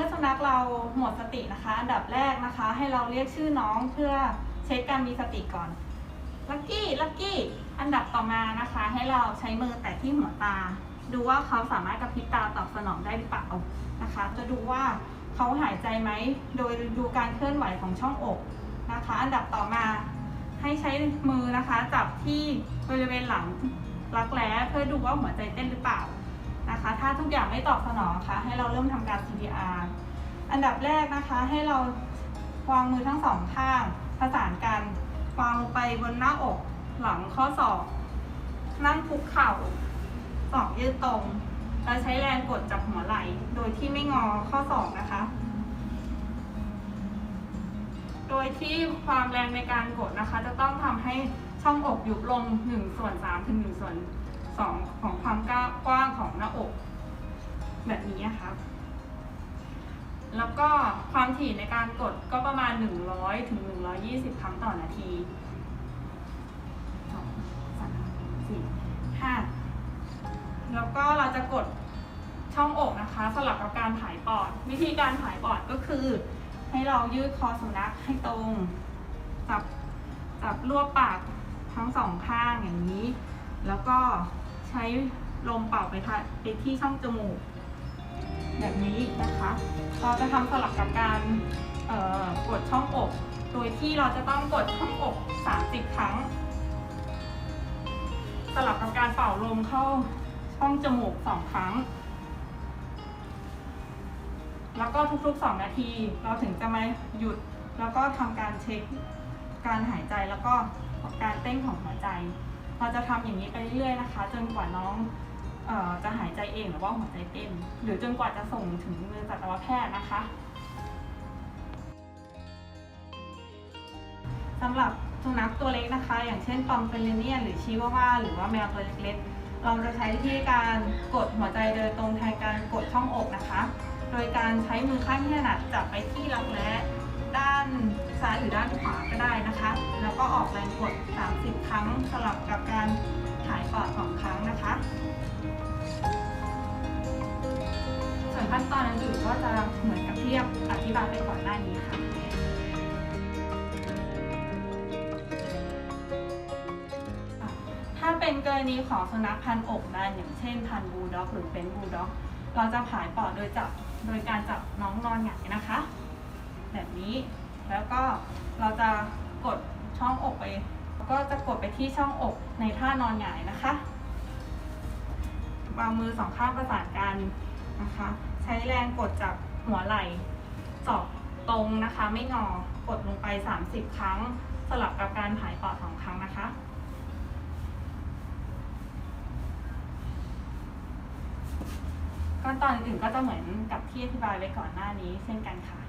มื่อสุนัขเราหมดสตินะคะ อันดับแรกนะคะ ให้เราเรียกชื่อน้องเพื่อเช็คการมีสติก่อน ลักกี้ ลักกี้ อันดับต่อมานะคะ ให้เราใช้มือแตะที่หัวตา ดูว่าเขาสามารถกระพริบตาตอบสนองได้หรือเปล่านะคะ จะดูว่าเขาหายใจไหม โดยดูการเคลื่อนไหวของช่องอกนะคะ อันดับต่อมาให้ใช้มือนะคะ จับที่บริเวณหลังรักแร้เพื่อดูว่าหัวใจเต้นหรือเปล่า นะคะ ถ้าทุกอย่างไม่ตอบสนองค่ะ ให้เราเริ่มทำการ CPR อันดับแรกนะคะให้เราวางมือทั้งสองข้างประสานกันวางลงไปบนหน้าอกหลังข้อศอก นั่งคุกเข่าศอกยืดตรงแล้วใช้แรงกดจับหัวไหล่โดยที่ไม่งอข้อศอกนะคะ โดยที่ความแรงในการกดนะคะ จะต้องทำให้ช่องอกยุบลง1ส่วน3ถึง1ส่วน 2ของความกว้างของหน้าอก แบบนี้นะคะแล้วก็ความถี่ในการกดก็ประมาณ 100ถึง120 ครั้งต่อนาทีสองสามสี่ห้าแล้วก็เราจะกดช่องอกนะคะสลับกับการผายปอด วิธีการผายปอดก็คือ ให้เรายืดคอสุนัขให้ตรง จับจับรวบปากทั้งสองข้างอย่างนี้ แล้วก็ ใช้ลมเป่าไปทไปที่ช่องจมูก แบบนี้นะคะเราจะทำสลับกับการกดช่องอก โดยที่เราจะต้องกดช่องอก 30 ครั้ง สลับกับการเป่าลมเข้าช่องจมูก 2 ครั้ง แล้วก็ทุกๆ 2 นาที เราถึงจะมาหยุดแล้วก็ทำการเช็คการหายใจแล้วก็การเต้นของหัวใจ เราจะทำอย่างนี้ไปเรื่อยๆนะคะ จนกว่าน้องเออจะหายใจเองหรือว่าหัวใจเต้น หรือจนกว่าจะส่งถึงมือสัตวแพทย์นะคะสำหรับสุนัขตัวเล็กนะคะ อย่างเช่นปอมเปอเรเนียนหรือชิวาว่า หรือว่าแมวตัวเล็กๆ เราจะใช้วิธีการกดหัวใจโดยตรงแทนการกดช่องอกนะคะ โดยการใช้มือข้างที่ถนัดจับไปที่รักแร้ด้านซ้ายหรือด้านขวาก็ได้นะคะ แล้วก็ออกแรงกด 30ครั้งสลับกับการถ่ายปอดสองครั้งนะคะ ส่วนขั้นตอนอื่นก็จะเหมือนกับที่อธิบายไปก่อนหน้านี้ค่ะถ้าเป็นกรณีของสุนัขพันธุ์อกได้อย่างเช่นพันธุ์บูลด็อก หรือเป็นบูลด็อก เราจะผายปอดโดยจับโดยการจับน้องนอนหงายนะคะ แบบนี้แล้วก็เราจะกดช่องอกไป ก็จะกดไปที่ช่องอกในท่านอนหงายนะคะวางมือสองข้างประสานกันนะคะ ใช้แรงกดจากหัวไหล่ศอกตรงนะคะ ไม่งอกดลงไป 30 ครั้ง สลับกับการผายปอดสองครั้งนะคะขั้นตอนอื่นก็จะเหมือนกับที่อธิบายไว้ก่อนหน้านี้เช่นกันค่ะ